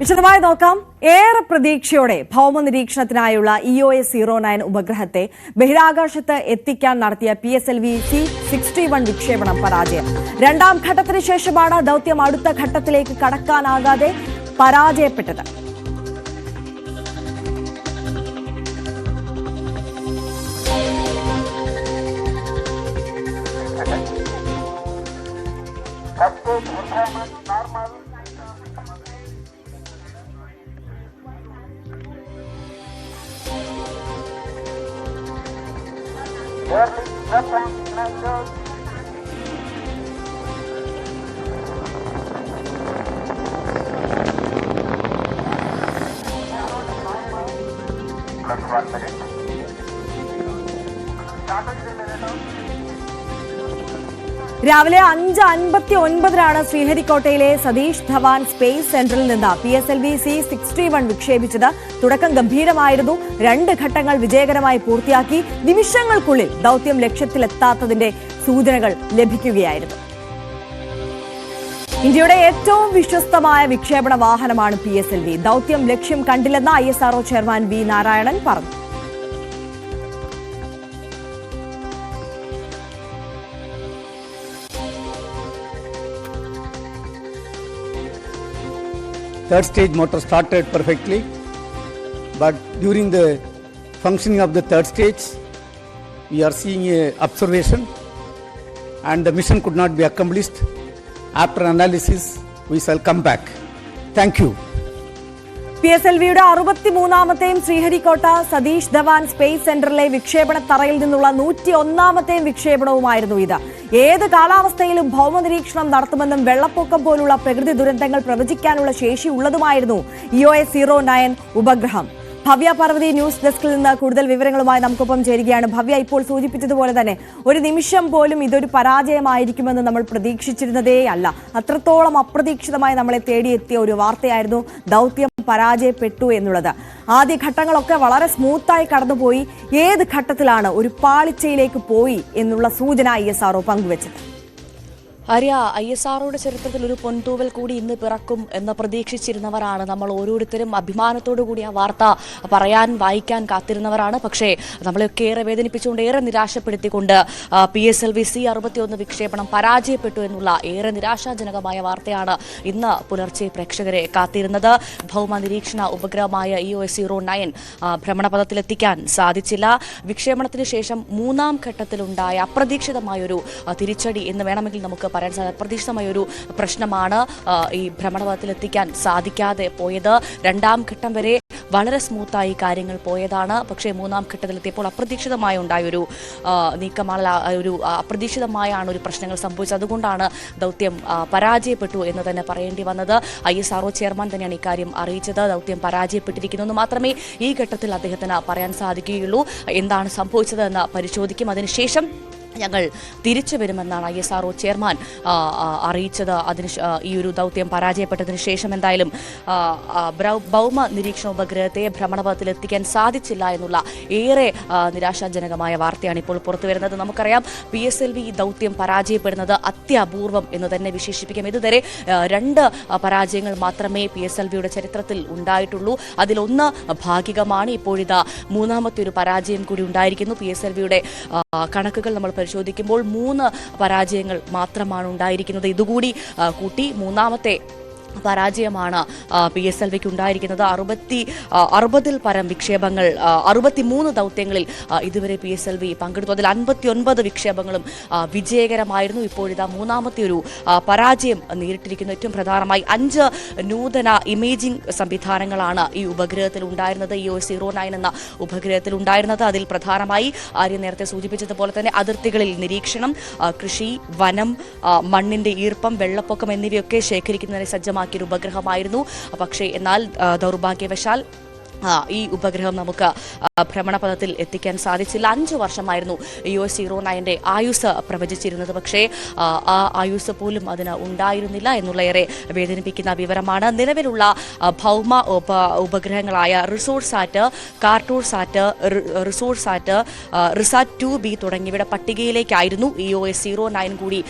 വിശദമായി നോക്കാം. ഏറെ പ്രതീക്ഷയോടെ ഭൗമ നിരീക്ഷണത്തിനായുള്ള E O S zero nine ഉപഗ്രഹത്തെ ബഹിരാകാശത്ത് എത്തിക്കാൻ നടത്തിയ P S L V C sixty one വിക്ഷേപണം പരാജയം. രണ്ടാം ഘട്ടത്തിന് ശേഷമാണ് ദൗത്യം അടുത്ത ഘട്ടത്തിലേക്ക് കടക്കാനാകാതെ പരാജയപ്പെട്ടത്. Let's methods. Plus one minute. Started the. രാവിലെ അഞ്ച് അൻപത്തി ഒൻപതിനാണ് ശ്രീഹരിക്കോട്ടയിലെ സതീഷ് ധവാൻ സ്പേസ് സെന്ററിൽ നിന്ന് P S L V C sixty one വിക്ഷേപിച്ചത്. തുടക്കം ഗംഭീരമായിരുന്നു. രണ്ട് ഘട്ടങ്ങൾ വിജയകരമായി പൂർത്തിയാക്കി നിമിഷങ്ങൾക്കുള്ളിൽ ദൗത്യം ലക്ഷ്യത്തിലെത്താത്തതിന്റെ സൂചനകൾ ലഭിക്കുകയായിരുന്നു. ഇന്ത്യയുടെ ഏറ്റവും വിശ്വസ്തമായ വിക്ഷേപണ വാഹനമാണ് പി എസ് എൽ വി. ദൗത്യം ലക്ഷ്യം കണ്ടില്ലെന്ന് I S chairman V Narayanan പറഞ്ഞു. Third stage motor started perfectly. But during the functioning of the third stage we are seeing a observation and the mission could not be accomplished. After analysis we shall come back. Thank you P S L വിയുടെ അറുപത്തിമൂന്നാമത്തെയും Sriharikota Satish Dhawan space സെന്ററിലെ വിക്ഷേപണ തറയിൽ നിന്നുള്ള നൂറ്റി ഒന്നാമത്തെയും വിക്ഷേപണവുമായിരുന്നു ഇത്. ഏത് കാലാവസ്ഥയിലും ഭൗമ നിരീക്ഷണം നടത്തുമെന്നും വെള്ളപ്പൊക്കം പോലുള്ള പ്രകൃതി ദുരന്തങ്ങൾ പ്രവചിക്കാനുള്ള ശേഷി ഉള്ളതുമായിരുന്നു E O S zero nine ഉപഗ്രഹം. ഭവ്യ പാർവതി ന്യൂസ് ഡെസ്കിൽ നിന്ന് കൂടുതൽ വിവരങ്ങളുമായി നമുക്കൊപ്പം ചേരുകയാണ്. ഭവ്യ ഇപ്പോൾ സൂചിപ്പിച്ചതുപോലെ തന്നെ ഒരു നിമിഷം പോലും ഇതൊരു പരാജയമായിരിക്കുമെന്ന് നമ്മൾ പ്രതീക്ഷിച്ചിരുന്നതേ അല്ല. അത്രത്തോളം അപ്രതീക്ഷിതമായി നമ്മളെ തേടിയെത്തിയ ഒരു വാർത്തയായിരുന്നു ദൗത്യം പരാജയപ്പെട്ടു എന്നുള്ളത്. ആദ്യ ഘട്ടങ്ങളൊക്കെ വളരെ സ്മൂത്തായി കടന്നുപോയി. ഏത് ഘട്ടത്തിലാണ് ഒരു പാളിച്ചയിലേക്ക് പോയി എന്നുള്ള സൂചന ഐ എസ് പങ്കുവച്ചത്? ആര്യ ഐ എസ് ആർഒയുടെ ചരിത്രത്തിൽ ഒരു പൊൻതൂവൽ കൂടി ഇന്ന് പിറക്കും എന്ന് പ്രതീക്ഷിച്ചിരുന്നവരാണ് നമ്മൾ ഓരോരുത്തരും. അഭിമാനത്തോടു കൂടി ആ വാർത്ത പറയാൻ വായിക്കാൻ കാത്തിരുന്നവരാണ്. പക്ഷേ നമ്മളെയൊക്കെ ഏറെ വേദനിപ്പിച്ചുകൊണ്ട് ഏറെ നിരാശപ്പെടുത്തിക്കൊണ്ട് P S L V C അറുപത്തിയൊന്ന് വിക്ഷേപണം പരാജയപ്പെട്ടു എന്നുള്ള ഏറെ നിരാശാജനകമായ വാർത്തയാണ് ഇന്ന് പുലർച്ചെ പ്രേക്ഷകരെ കാത്തിരുന്നത്. ഭൗമ നിരീക്ഷണ ഉപഗ്രഹമായ E O S zero nine ഭ്രമണപഥത്തിലെത്തിക്കാൻ സാധിച്ചില്ല. വിക്ഷേപണത്തിന് ശേഷം മൂന്നാം ഘട്ടത്തിലുണ്ടായ അപ്രതീക്ഷിതമായൊരു തിരിച്ചടി എന്ന് വേണമെങ്കിൽ നമുക്ക് പറയാൻ സാധിക്കും അപ്രതീക്ഷിതമായ ഒരു പ്രശ്നമാണ് ഈ ഭ്രമണപഥത്തിലെത്തിക്കാൻ സാധിക്കാതെ പോയത്. രണ്ടാം ഘട്ടം വരെ വളരെ സ്മൂത്തായി കാര്യങ്ങൾ പോയതാണ്. പക്ഷേ മൂന്നാം ഘട്ടത്തിലെത്തിയപ്പോൾ അപ്രതീക്ഷിതമായി ഉണ്ടായൊരു നീക്കമാണ് ഒരു അപ്രതീക്ഷിതമായാണ് ഒരു പ്രശ്നങ്ങൾ സംഭവിച്ചത്. അതുകൊണ്ടാണ് ദൗത്യം പരാജയപ്പെട്ടു എന്ന് തന്നെ പറയേണ്ടി വന്നത്. ഐ എസ് ആർഒ ചെയർമാൻ തന്നെയാണ് ഇക്കാര്യം അറിയിച്ചത്. ദൗത്യം പരാജയപ്പെട്ടിരിക്കുന്നു എന്ന് മാത്രമേ ഈ ഘട്ടത്തിൽ അദ്ദേഹത്തിന് പറയാൻ സാധിക്കുകയുള്ളൂ. എന്താണ് സംഭവിച്ചതെന്ന് പരിശോധിക്കും. അതിനുശേഷം ഞങ്ങൾ തിരിച്ചു വരുമെന്നാണ് I S R O chairman അറിയിച്ചത്. അതിന് ഈ ഒരു ദൗത്യം പരാജയപ്പെട്ടതിന് ശേഷം എന്തായാലും ഭൗമ നിരീക്ഷണ ഉപഗ്രഹത്തെ ഭ്രമണപഥത്തിൽ എത്തിക്കാൻ സാധിച്ചില്ല എന്നുള്ള ഏറെ നിരാശാജനകമായ വാർത്തയാണ് ഇപ്പോൾ പുറത്തു വരുന്നത്. നമുക്കറിയാം പി എസ് എൽ വി ദൗത്യം പരാജയപ്പെടുന്നത് അത്യപൂർവം എന്ന് തന്നെ വിശേഷിപ്പിക്കാം. ഇതുവരെ രണ്ട് പരാജയങ്ങൾ മാത്രമേ പി എസ് എൽ വിയുടെ ചരിത്രത്തിൽ ഉണ്ടായിട്ടുള്ളൂ. അതിലൊന്ന് ഭാഗികമാണ്. ഇപ്പോഴിതാ മൂന്നാമത്തെ ഒരു പരാജയം കൂടി ഉണ്ടായിരിക്കുന്നു. പി എസ് എൽ വിയുടെ കണക്കുകൾ നമ്മൾ പരിശോധിക്കുമ്പോൾ മൂന്ന് പരാജയങ്ങൾ മാത്രമാണ് ഉണ്ടായിരിക്കുന്നത്. ഇതുകൂടി കൂട്ടി മൂന്നാമത്തെ പരാജയമാണ് പി എസ് എൽ വിക്ക് ഉണ്ടായിരിക്കുന്നത്. അറുപത്തി അറുപതിൽ പരം വിക്ഷേപങ്ങൾ അറുപത്തി മൂന്ന് ദൗത്യങ്ങളിൽ ഇതുവരെ പി എസ് എൽ വി പങ്കെടുത്തു. അതിൽ അൻപത്തി ഒൻപത് വിക്ഷേപങ്ങളും വിജയകരമായിരുന്നു. ഇപ്പോഴിതാ മൂന്നാമത്തെ ഒരു പരാജയം നേരിട്ടിരിക്കുന്നു. ഏറ്റവും പ്രധാനമായി അഞ്ച് നൂതന ഇമേജിംഗ് സംവിധാനങ്ങളാണ് ഈ ഉപഗ്രഹത്തിൽ ഉണ്ടായിരുന്നത്. ഇ ഒ സീറോ നയൻ എന്ന ഉപഗ്രഹത്തിൽ ഉണ്ടായിരുന്നത്. അതിൽ പ്രധാനമായി ആര്യ നേരത്തെ സൂചിപ്പിച്ചതുപോലെ തന്നെ അതിർത്തികളിൽ നിരീക്ഷണം കൃഷി വനം മണ്ണിന്റെ ഈർപ്പം വെള്ളപ്പൊക്കം എന്നിവയൊക്കെ ശേഖരിക്കുന്നതിന് സജ്ജമാക്കിയ ഒരു ഉപഗ്രഹമായിരുന്നു. പക്ഷേ എന്നാൽ ദൗർഭാഗ്യവശാൽ ഈ ഉപഗ്രഹം നമുക്ക് ഭ്രമണപഥത്തിൽ എത്തിക്കാൻ സാധിച്ചില്ല. അഞ്ചു വർഷമായിരുന്നു യു എസ് സീറോ നയന്റെ ആയുസ് പ്രവചിച്ചിരുന്നത്. പക്ഷേ ആ, ആയുസ് പോലും അതിന് ഉണ്ടായിരുന്നില്ല എന്നുള്ള ഏറെ വേദനിപ്പിക്കുന്ന വിവരമാണ്. നിലവിലുള്ള ഭൗമ ഉപ ഉപഗ്രഹങ്ങളായ Resourcesat Cartosat Resourcesat RISAT two B തുടങ്ങിയവയുടെ പട്ടികയിലേക്കായിരുന്നു ഈ ഒ എസ് സീറോ നയൻ കൂടി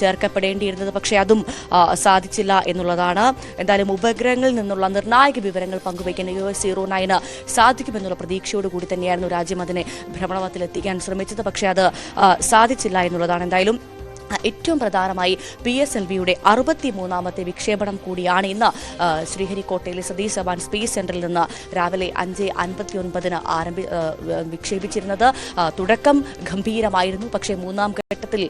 ചേർക്കപ്പെടേണ്ടിയിരുന്നത്. പക്ഷേ അതും സാധിച്ചില്ല എന്നുള്ളതാണ്. എന്തായാലും ഉപഗ്രഹങ്ങളിൽ നിന്നുള്ള നിർണായക വിവരങ്ങൾ പങ്കുവയ്ക്കുന്ന യു എസ് സീറോ നയന് സാധിക്കുമെന്നുള്ള പ്രതീക്ഷയോട് കൂടി തന്നെയായിരുന്നു രാജ്യം അതിനെ ഭ്രമണപഥത്തിലെത്തിക്കാൻ ശ്രമിച്ചത്. പക്ഷേ അത് സാധിച്ചില്ല എന്നുള്ളതാണ്. എന്തായാലും ഏറ്റവും പ്രധാനമായി പി എസ് എൽ വിയുടെ അറുപത്തി മൂന്നാമത്തെ വിക്ഷേപണം കൂടിയാണ് ഇന്ന് ശ്രീഹരിക്കോട്ടയിലെ സതീഷ് ധവാൻ സ്പേസ് സെന്ററിൽ നിന്ന് രാവിലെ അഞ്ച് അൻപത്തി ഒൻപതിന് ആരംഭി വിക്ഷേപിച്ചിരുന്നത്. തുടക്കം ഗംഭീരമായിരുന്നു. പക്ഷേ മൂന്നാം ഘട്ടത്തിൽ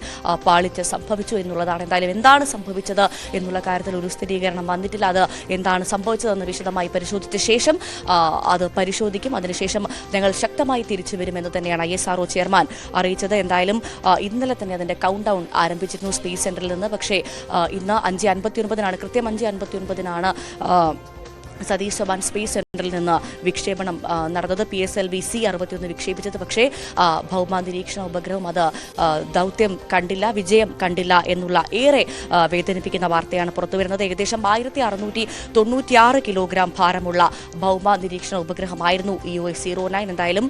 പാളിച്ച് സംഭവിച്ചു എന്നുള്ളതാണ്. എന്തായാലും എന്താണ് സംഭവിച്ചത് എന്നുള്ള കാര്യത്തിൽ ഒരു സ്ഥിരീകരണം വന്നിട്ടില്ല. അത് എന്താണ് സംഭവിച്ചതെന്ന് വിശദമായി പരിശോധിച്ച ശേഷം അത് പരിശോധിക്കും. അതിനുശേഷം ഞങ്ങൾ ശക്തമായി തിരിച്ചു വരുമെന്ന് തന്നെയാണ് ഐ എസ് ആർ ചെയർമാൻ അറിയിച്ചത്. എന്തായാലും ഇന്നലെ തന്നെ അതിന്റെ കൗണ്ട് ഡൗൺ ആരംഭിച്ചിരുന്നു സ്പേസ് സെന്ററിൽ നിന്ന്. പക്ഷേ ഇന്ന് അഞ്ച് അൻപത്തി ഒൻപതിനാണ് കൃത്യം അഞ്ച് അൻപത്തി ഒൻപതിനാണ് സതീഷ് ധവാൻ സ്പേസ് സെന്ററിൽ നിന്ന് വിക്ഷേപണം നടന്നത് P S L V C അറുപത്തിയൊന്ന് വിക്ഷേപിച്ചത്. പക്ഷേ ഭൗമ നിരീക്ഷണ ഉപഗ്രഹം അത് ദൗത്യം കണ്ടില്ല വിജയം കണ്ടില്ല എന്നുള്ള ഏറെ വേദനിപ്പിക്കുന്ന വാർത്തയാണ് പുറത്തുവരുന്നത്. ഏകദേശം ആയിരത്തി അറുന്നൂറ്റി തൊണ്ണൂറ്റിയാറ് കിലോഗ്രാം ഭാരമുള്ള ഭൗമ നിരീക്ഷണ ഉപഗ്രഹമായിരുന്നു E O S zero nine. എന്തായാലും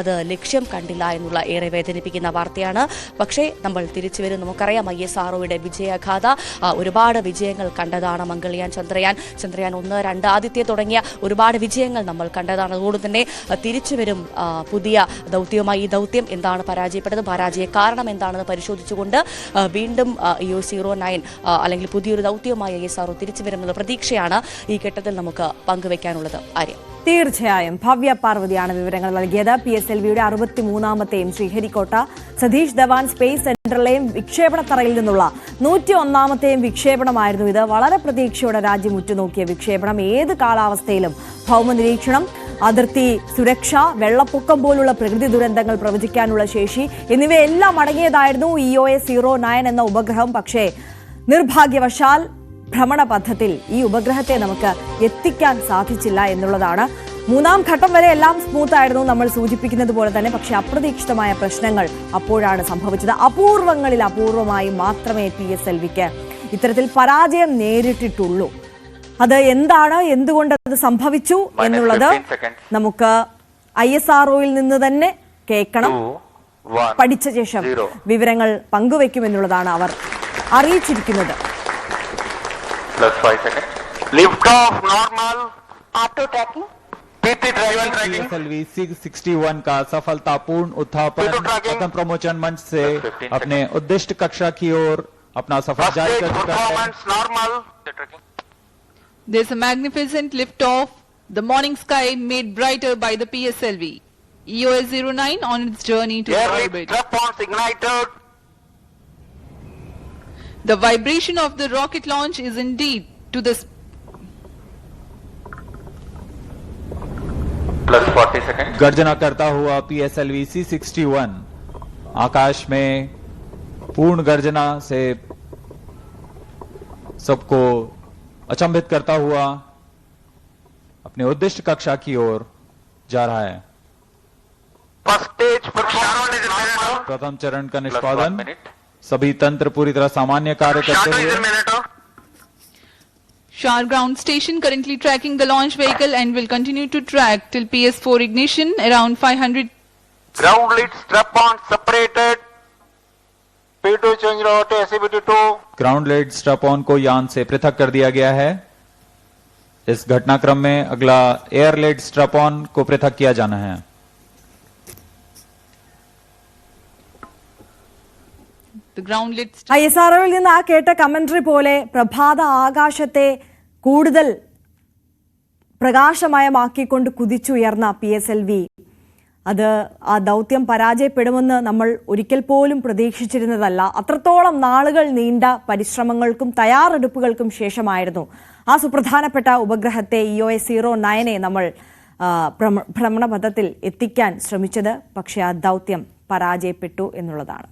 അത് ലക്ഷ്യം കണ്ടില്ല എന്നുള്ള ഏറെ വേദനിപ്പിക്കുന്ന വാർത്തയാണ്. പക്ഷേ നമ്മൾ തിരിച്ചു വരും നമുക്കറിയാം ഐ എസ് ആർഒയുടെ വിജയഗാഥ ഒരുപാട് വിജയങ്ങൾ കണ്ടതാണ് മംഗൾയാൻ ചന്ദ്രയാൻ. ചന്ദ്രയാൻ ഒന്ന് രണ്ട് ആദിത്യ തുടങ്ങിയ ഒരുപാട് വിജയങ്ങൾ നമ്മൾ കണ്ടതാണ്. അതുകൊണ്ട് തന്നെ തിരിച്ചു വരും പുതിയ ദൗത്യവുമായി ഈ ദൗത്യം എന്താണ് പരാജയപ്പെട്ടത് പരാജയ കാരണം എന്താണെന്ന് പരിശോധിച്ചുകൊണ്ട് വീണ്ടും ഒ സീറോ നയൻ അല്ലെങ്കിൽ പുതിയൊരു ദൗത്യവുമായി ഐ എസ് ആർ തിരിച്ചു വരുമെന്നുള്ള പ്രതീക്ഷയാണ് ഈ ഘട്ടത്തിൽ നമുക്ക് പങ്കുവയ്ക്കാനുള്ളത് ആര്യ? തീർച്ചയായും ഭവ്യ പാർവതിയാണ് വിവരങ്ങൾ നൽകിയത്. പി എസ് എൽ വിയുടെ അറുപത്തിമൂന്നാമത്തെയും ശ്രീഹരിക്കോട്ട സതീഷ് ധവാൻ സ്പേസ് സെന്ററിലെയും വിക്ഷേപണത്തറയിൽ നിന്നുള്ള നൂറ്റി ഒന്നാമത്തെയും വിക്ഷേപണമായിരുന്നു ഇത്. വളരെ പ്രതീക്ഷയോടെ രാജ്യം ഉറ്റുനോക്കിയ വിക്ഷേപണം. ഏത് കാലാവസ്ഥയിലും ഭൗമ നിരീക്ഷണം അതിർത്തി സുരക്ഷ വെള്ളപ്പൊക്കം പോലുള്ള പ്രകൃതി ദുരന്തങ്ങൾ പ്രവചിക്കാനുള്ള ശേഷി എന്നിവയെല്ലാം അടങ്ങിയതായിരുന്നു E O A zero nine എന്ന ഉപഗ്രഹം. പക്ഷേ നിർഭാഗ്യവശാൽ ഭ്രമണപഥത്തിൽ ഈ ഉപഗ്രഹത്തെ നമുക്ക് എത്തിക്കാൻ സാധിച്ചില്ല എന്നുള്ളതാണ്. മൂന്നാം ഘട്ടം വരെ എല്ലാം സ്മൂത്ത് ആയിരുന്നു നമ്മൾ സൂചിപ്പിക്കുന്നത് പോലെ തന്നെ. പക്ഷേ അപ്രതീക്ഷിതമായ പ്രശ്നങ്ങൾ അപ്പോഴാണ് സംഭവിച്ചത്. അപൂർവങ്ങളിൽ അപൂർവമായി മാത്രമേ പി എസ് എൽ വിക്ക് ഇത്തരത്തിൽ പരാജയം നേരിട്ടിട്ടുള്ളൂ. അത് എന്താണ്? എന്തുകൊണ്ട് അത് സംഭവിച്ചു? എന്നുള്ളത് നമുക്ക് ഐ എസ് ആർ നിന്ന് തന്നെ കേൾക്കണം. പഠിച്ച ശേഷം വിവരങ്ങൾ പങ്കുവെക്കുമെന്നുള്ളതാണ് അവർ അറിയിച്ചിരിക്കുന്നത്. Plus five second lift off normal auto tracking का सफलतापूर्ण उत्थापन पद्म प्रमोचन मंच से अपने उद्दिष्ट कक्षा की ओर अपना सफ़र जारी कर चुका है। This magnificent lift off the morning sky made brighter by the PSLV S zero nine on its journey to The vibration of the rocket launch is indeed to the Plus 40 seconds. गर्जना करता हुआ PSLV C61 आकाश में पूर्ण गर्जना से सबको अचंभित करता हुआ अपने उद्दिष्ट कक्षा की ओर जा रहा है First stage प्रथम चरण का निष्पादन. सभी तंत्र पूरी तरह सामान्य कार्य करते हुए. Shar ground station currently tracking the launch vehicle and will continue to track till PS4 ignition around 500 Ground lead strap-on separated. P2 change route SCBT 2. Ground lit strap on को यान से पृथक कर दिया गया है इस घटनाक्रम में अगला एयर लेड स्ट्रपॉन को पृथक किया जाना है ഐ എസ് ആർഒയിൽ നിന്ന് ആ കേട്ട കമന്ററി പോലെ പ്രഭാത ആകാശത്തെ കൂടുതൽ പ്രകാശമയമാക്കിക്കൊണ്ട് കുതിച്ചുയർന്ന പി എസ് എൽ വി അത് ആ ദൗത്യം പരാജയപ്പെടുമെന്ന് നമ്മൾ ഒരിക്കൽ പോലും പ്രതീക്ഷിച്ചിരുന്നതല്ല. അത്രത്തോളം നാളുകൾ നീണ്ട പരിശ്രമങ്ങൾക്കും തയ്യാറെടുപ്പുകൾക്കും ശേഷമായിരുന്നു. ആ സുപ്രധാനപ്പെട്ട ഉപഗ്രഹത്തെ ഇ ഒ എസ് സീറോ നയനെ നമ്മൾ ഭ്രമണപഥത്തിൽ എത്തിക്കാൻ ശ്രമിച്ചത്. പക്ഷേ ആ ദൗത്യം പരാജയപ്പെട്ടു എന്നുള്ളതാണ്.